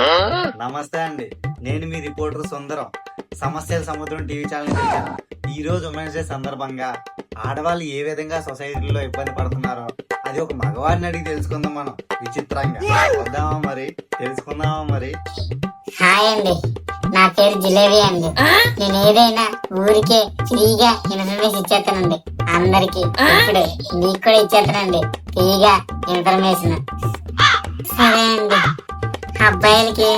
నమస్తే అండి. నేను మీ రిపోర్టర్ సుందరం. సమస్యల సముద్రం టీవీ ఛానల్ నుంచి వచ్చాను. ఈ రోజు ఉమెన్స్ డే సందర్భంగా ఆడవాళ్ళు ఏ విధంగా సొసైటీలో ఇబ్బంది పడుతున్నారో అది ఒక మగవాడిని అడిగి తెలుసుకుందాం మనం. విచిత్రంగా. వద్దామా మరి? తెలుసుకుందామా మరి? హాయ్ అండి. నా పేరు జిలేబీ అండి. నేను ఏదైనా ఊరికే ఫ్రీగా ఇన్ఫర్మేషన్ ఇచ్చేస్తానండి. అందరికి ఇప్పుడు. మీకు కూడా ఇచ్చేస్తానండి. ఫ్రీగా ఇన్ఫర్మేషన్. సరే అండి. అబ్బాయిలకి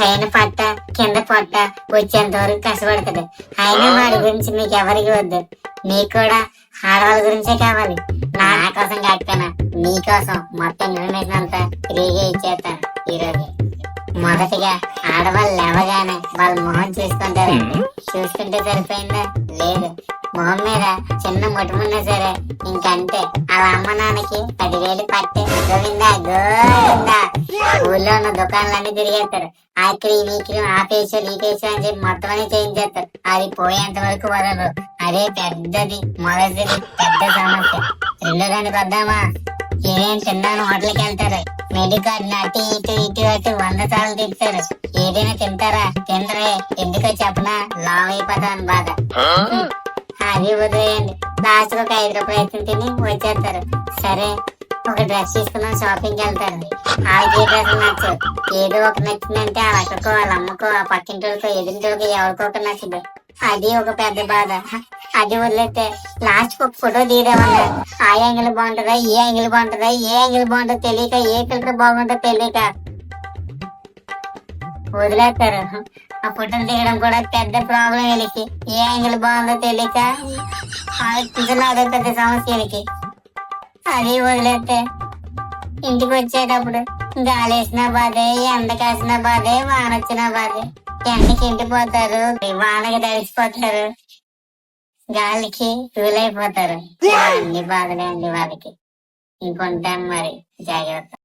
పైన పట్ట కింద పొట్ట వచ్చేంత వరకు కష్టపడుతుంది. అయినా వాడి గురించి మీకు ఎవరికి వద్దు. మీకు కూడా ఆడవాళ్ళ గురించే కావాలి. నా కోసం కాకపోయినా మీకోసం మొత్తం ఇన్ఫర్మేషన్ అంతా ఫ్రీగా ఇచ్చేస్తాను ఈరోజు. మొదటిగా ఆడవాళ్ళు లేవగానే వాళ్ళ మొహం చూసుకుంటారండి చూసుకుంటే సరిపోయిందా? లేదు. మొహం మీద చిన్న ముట్టుమున్నా సరే. ఇంకంతే. వాళ్ళ అమ్మ నాన్నకి పదివేలు పట్టే. గోవిందా గోవిందా ఊళ్ళో ఉన్న దుకాణాలన్నీ తిరిగేస్తారు. ఆ క్రీమ్ ఈ క్రీమ్ ఆ ఫేషియల్ ఈ ఫేషియల్ అని చెప్పి మొత్తం అన్ని చేయించేస్తారు అది పోయేంత వరకు వదలరు. అదే పెద్దది మొదటిది పెద్ద సమస్య. రెండో దానికి వద్దామా? ఏమేం తిన్నాను? హోటల్కి వెళ్తారు. మెడికార్డ్ అటు ఇటు ఇటు అటు వంద సార్లు తిప్పుతారు. ఏదైనా తింటారా? తింటరే. ఎందుకో చెప్పనా? లావ్ అయిపోతాను బాధ. అది వదిలేయండి. లాస్ట్ ఒక ఐదు రూపాయలు తిని వచ్చేస్తారు. సరే. ఒక డ్రెస్ తీసుకుందాం షాపింగ్కి వెళ్తారు. వాళ్ళకి ఏ డ్రెస్ నచ్చు ఏదో ఒక నచ్చిందంటే వాళ్ళ అక్కకో వాళ్ళ అమ్మకో ఆ పక్కింటికో ఎదురింటికో ఎవరికో ఒక నచ్చదు. అది ఒక పెద్ద బాధ. అది వదిలేస్తే లాస్ట్ ఒక ఫోటో తీయదామన్నా? ఆ యాంగిల్ బాగుంటుందా? ఏ యాంగిల్ బాగుంటుందా? ఏ యాంగిల్ బాగుంటుందో? తెలియక ఏ ఫిల్టర్ బాగుంటుందో తెలియక వదిలేస్తారు. ఆ ఫోటోలు తీయడం కూడా పెద్ద ప్రాబ్లం వీళ్ళకి. ఏ యాంగిల్ బాగుందో తెలియక ఆలోచించడం అదే పెద్ద సమస్య వీళ్ళకి. అది వదిలేస్తే ఇంటికి వచ్చేటప్పుడు గాలి బాధే ఎండ కాసిన బాధే వానొచ్చిన బాధే. ఎండకి ఇంటిపోతారు వానకి తడిసిపోతారు గాలికి తూలైపోతారు అన్ని బాధలే అండి వాళ్ళకి. ఇంకొంటాం మరి. జాగ్రత్త.